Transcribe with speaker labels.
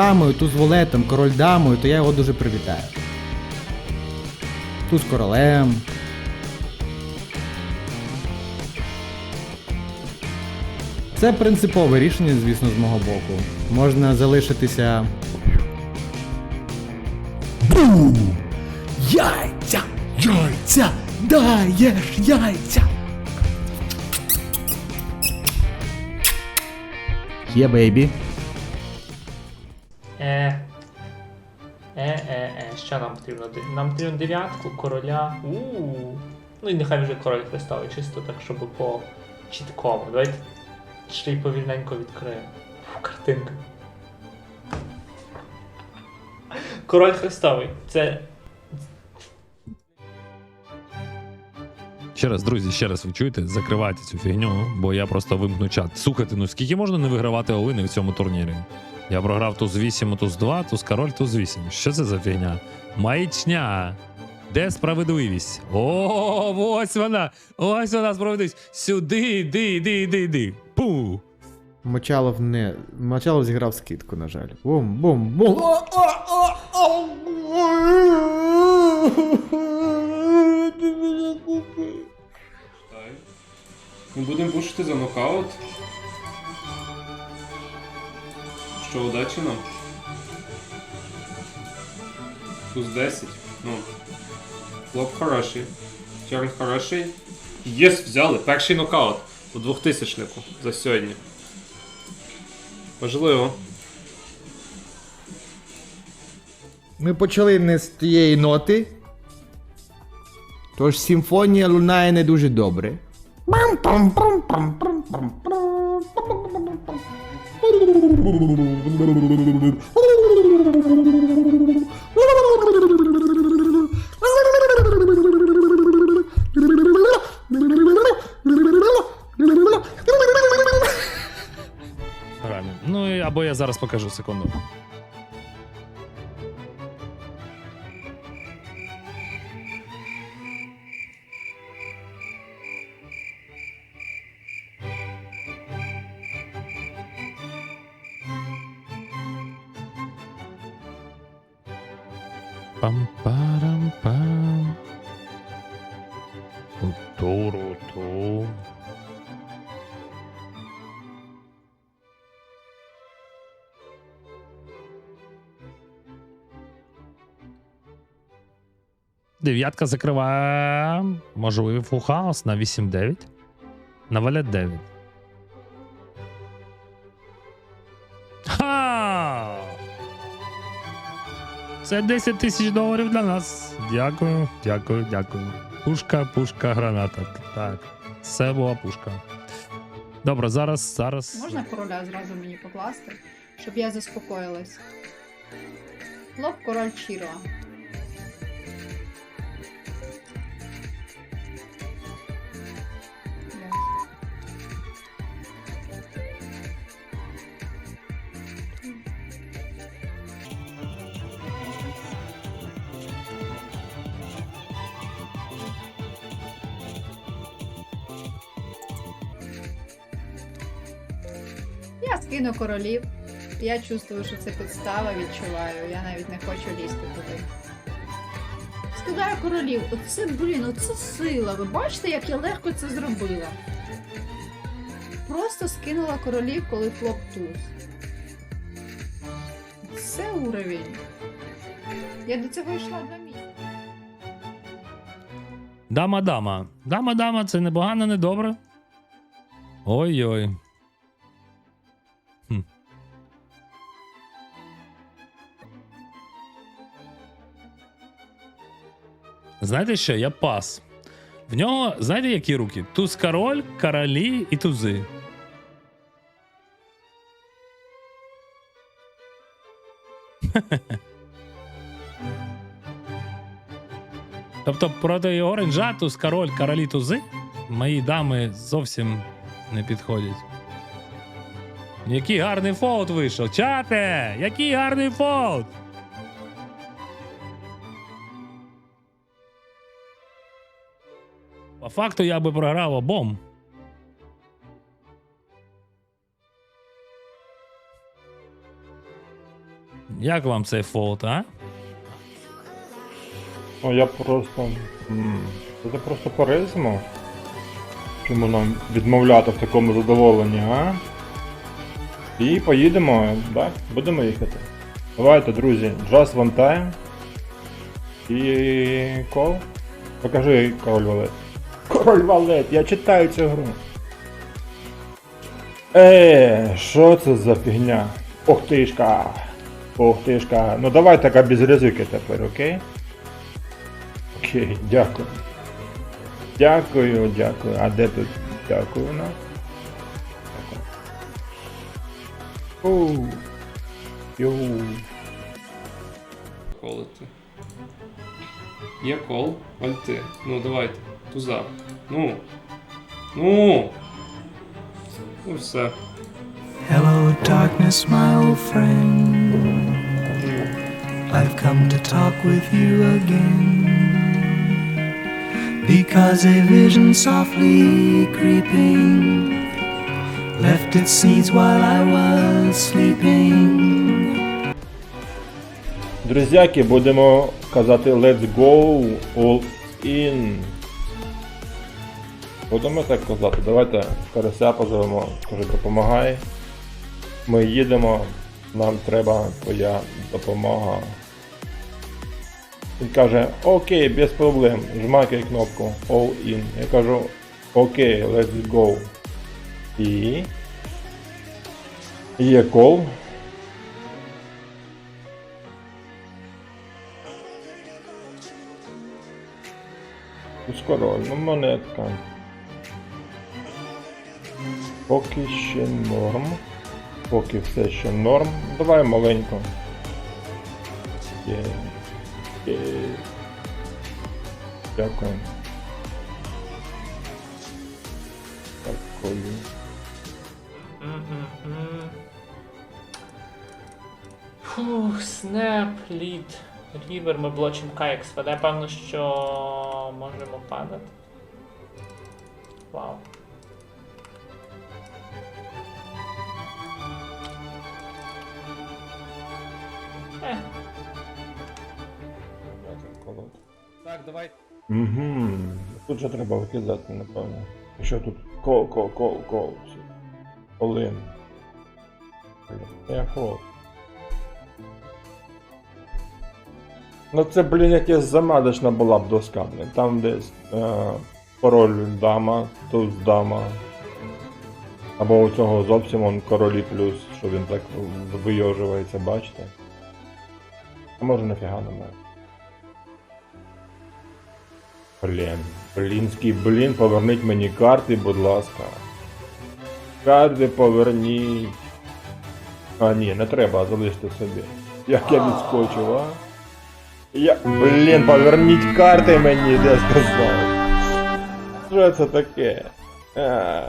Speaker 1: дамою, туз волетом, король дамою, то я його дуже привітаю. Туз королем. Це принципове рішення, звісно, з мого боку. Можна залишитися. Бум! Яйця! Яйця! Даєш яйця! Є бейбі.
Speaker 2: Е, що нам потрібно? Нам потрібно дев'ятку, короля. у Ну і нехай вже король Христовий, чисто так, щоб по чіткому. Давайте ще й повільненько відкриємо. Фу, картинка. Король хрестовий. Це.
Speaker 3: Ще раз, друзі, ще раз ви чуєте, закривайте цю фігню, бо я просто вимкну чат. Слухайте, ну скільки можна не вигравати Олини в цьому турнірі? Я програв туз 8, туз 2, туз король, туз 8. Що це за фігня? Маячня. Де справедливість? О, ось вона! Ось вона справедливість! Сюди, йди, йди, йди, йди. Пу!
Speaker 1: Мочалов не. Мочалов зіграв скидку, на жаль. Бум, бум, бум. О, о, о, о. Ти мене купив.
Speaker 4: Ми будемо пушити за нокаут. Що, удачі нам? Туз 10. Ну. Флоп хороший. Чорн хороший. Єс, взяли! Перший нокаут у 2000-нику за сьогодні. Важливо.
Speaker 1: Ми почали не з тієї ноти. Тож симфонія лунає не дуже добре.
Speaker 3: Реально. Ну або я зараз покажу секунду. Пам-парам-пам. Ту-ру-ту. Дев'ятка закриває можливий фул хаус на 8-9. На валет 9. Це 10 тисяч доларів для нас. Дякую, дякую, дякую. Пушка, пушка, граната. Так. Це була пушка. Добре, зараз, зараз.
Speaker 5: Можна короля зразу мені покласти, щоб я заспокоїлась. Лоб король Чіро. Я скину королів. Я чувствую, що це підстава, відчуваю. Я навіть не хочу лізти туди. Скидаю королів. Оце, блін, оце сила. Ви бачите, як я легко це зробила? Просто скинула королів, коли флоп туз. Це уровень. Я до цього йшла два місяці.
Speaker 3: Дама, дама. Дама, дама, це не погано, не добре. Ой-ой. Знаєте що? Я пас. В нього, знаєте, які руки? Туз король, королі і тузи. Тобто проти його ренджа туз король, королі тузи мої дами зовсім не підходять. Який гарний фолд вийшов. Чате! Який гарний фолд! По факту я би програв обом. Як вам цей фолд, а?
Speaker 6: Ну я просто. м, Це просто поризмо. Чому нам відмовляти в такому задоволенні, а? І поїдемо, так, будемо їхати. Давайте, друзі, just one time. І кол. Покажи король валет. Король валет, я читаю цю гру. Е, що це за фігня? Ох тишка. Ох тишка. Ну давай така без ризики тепер, окей? Окей, дякую. Дякую, дякую. А де тут дякую у нас? Оу. Йоу.
Speaker 4: Колити. Є кол, альти. Ну, давайте. Туза. Ну. Ну. Ну все.
Speaker 7: Hello, darkness, my old friend. I've come to talk with you again. Because a vision softly creeping left its seeds while I was sleeping.
Speaker 6: Друзяки, будемо казати let's go all in. Будемо так казати. Давайте карася позовемо, скажи, допомагай. Ми їдемо, нам треба твоя допомога. Він каже, окей, без проблем. Жмакай кнопку All in. Я кажу, окей, let's go. І. Є кол. Скоро, ну монетка. Поки ще норм. Поки все ще норм. Давай маленько. Є. Є. Дякую. Дякую.
Speaker 2: Фух, снеп, лід, рівер, ми блочимо каякс. Веде, певно, що можемо падати. Вау.
Speaker 4: Так, давай.
Speaker 6: Угу. Тут же треба викидати, напевно. Що тут? Кол, кол, кол, кол. Олин. Я ход. Ну це, блін, якась замадочна була б доска, блін. Там десь е, король дама, туз дама. Або у цього зовсім он королі плюс, що він так вийожується, бачите? А може нафіга немає. Блін, блінський блін, поверніть мені карти, будь ласка. Карти поверніть. А, ні, не треба, залиште собі. Як я відскочив, а? Я. Блін, поверніть карти мені, де сказав. Що це таке? А.